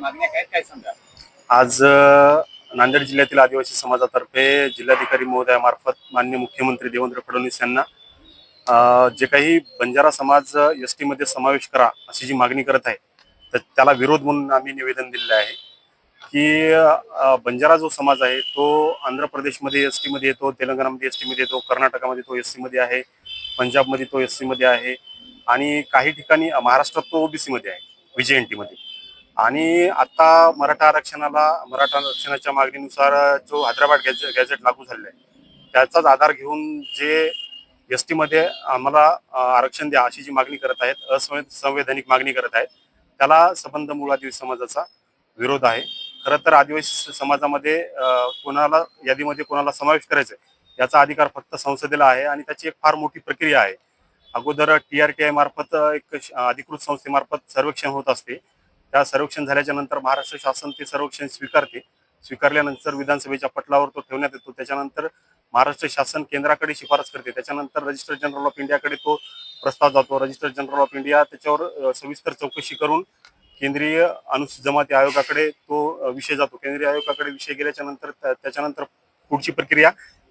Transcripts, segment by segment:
मागण्या काय काय सांगा आज नांदेड जिल्ह्यातील आदिवासी समाजातर्फे जिल्हाधिकारी महोदयामार्फत मान्य मुख्यमंत्री देवेंद्र फडणवीस यांना जे काही बंजारा समाज एस टीमध्ये समावेश करा अशी जी मागणी करत आहे तर त्याला विरोध म्हणून आम्ही निवेदन दिलेलं आहे की बंजारा जो समाज आहे तो आंध्र प्रदेशमध्ये एस टीमध्ये येतो तेलंगणामध्ये एस टीमध्ये येतो कर्नाटकामध्ये तो एस सीमध्ये आहे पंजाबमध्ये तो एस सीमध्ये आहे आणि काही ठिकाणी महाराष्ट्रात तो ओबीसीमध्ये आहे एन टीमध्ये. आणि आता मराठा आरक्षणाला मराठा आरक्षणाच्या मागणीनुसार जो हैदराबाद गॅजे गॅझेट लागू झालेला आहे त्याचाच आधार घेऊन जे एस टीमध्ये आम्हाला आरक्षण द्या अशी जी मागणी करत आहेत असंवैधानिक मागणी करत आहेत त्याला संबंध मूळ आदिवासी समाजाचा विरोध आहे. खरं तर आदिवासी समाजामध्ये कोणाला यादीमध्ये कोणाला समावेश करायचा आहे याचा अधिकार फक्त संसदेला आहे आणि त्याची एक फार मोठी प्रक्रिया आहे. अगोदर टी आर टी आय मार्फत एक अधिकृत संस्थेमार्फत सर्वेक्षण होत असते. त्या सर्वेक्षण झाल्याच्यानंतर महाराष्ट्र शासन ते सर्वेक्षण स्वीकारते. स्वीकारल्यानंतर विधानसभेच्या पटलावर तो ठेवण्यात येतो. त्याच्यानंतर महाराष्ट्र शासन केंद्राकडे शिफारस करते. त्याच्यानंतर रजिस्टर जनरल ऑफ इंडियाकडे तो प्रस्ताव जातो. रजिस्टर जनरल ऑफ इंडिया त्याच्यावर सविस्तर चौकशी करून केंद्रीय अनुसूचित जमाती आयोगाकडे तो विषय जातो. केंद्रीय आयोगाकडे विषय गेल्याच्यानंतर त्याच्यानंतर पुढची प्रक्रिया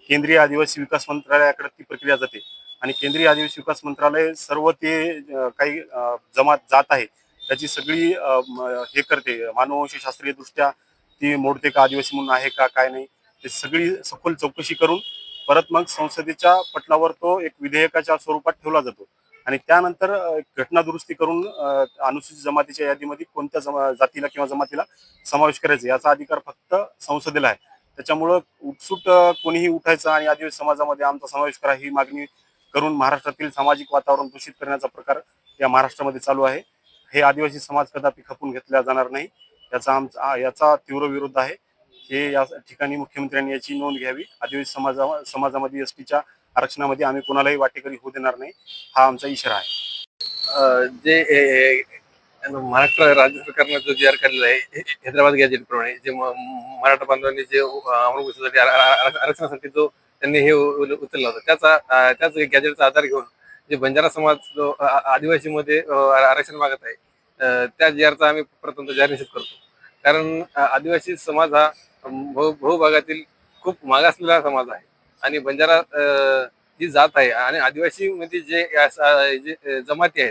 केंद्रीय आदिवासी विकास मंत्रालयाकडे ती प्रक्रिया जाते. आणि केंद्रीय आदिवासी विकास मंत्रालय सर्व ते काही जमात जात आहे. त्याची सगळी हे करते. मानववंशशास्त्रीय दृष्ट्या ती मोडते का आदिवासी म्हणून आहे का काय नाही ते सगळी सखोल चौकशी करून परत मग संसदेच्या पटलावर तो एक विधेयकाच्या स्वरूपात ठेवला जातो. आणि त्यानंतर घटना दुरुस्ती करून अनुसूचित जमातीच्या यादीमध्ये कोणत्या जमा जातीला किंवा जमातीला समावेश करायचा याचा अधिकार फक्त संसदेला आहे. त्याच्यामुळं उठसूट कोणीही उठायचं आणि आदिवासी समाजामध्ये आमचा समावेश करा ही मागणी करून महाराष्ट्रातील सामाजिक वातावरण दूषित करण्याचा प्रकार या महाराष्ट्रामध्ये चालू आहे. हे आदिवासी समाज कदापि खपून घेतला जाणार नाही. याचा आमचा याचा तीव्र विरोध आहे. हे या ठिकाणी मुख्यमंत्र्यांनी याची नोंद घ्यावी. आदिवासी समाजा समाजामध्ये एस टीच्या आरक्षणामध्ये आम्ही कोणालाही वाटेकरी होऊ देणार नाही. हा आमचा इशारा आहे. जे महाराष्ट्र राज्य सरकारनं जो जी आर काढलेला आहे हे- हैदराबाद गॅजेट प्रमाणे जे मराठा बांधवांनी जे अमृतसाठी आरक्षणासाठी जो त्यांनी हे उचलला होता त्याचा त्याच गॅजेटचा आधार घेऊन जे बंजारा समाज जो आदिवासी मध्ये आरक्षण मागत आहे त्या जी आम्ही प्रथम जाहीर निषेध करतो. कारण आदिवासी समाज हा बहु बहुभागातील खूप मागासलेला समाज आहे. आणि बंजारा जी जात आहे आणि आदिवासी मध्ये जे जे जमाती आहेत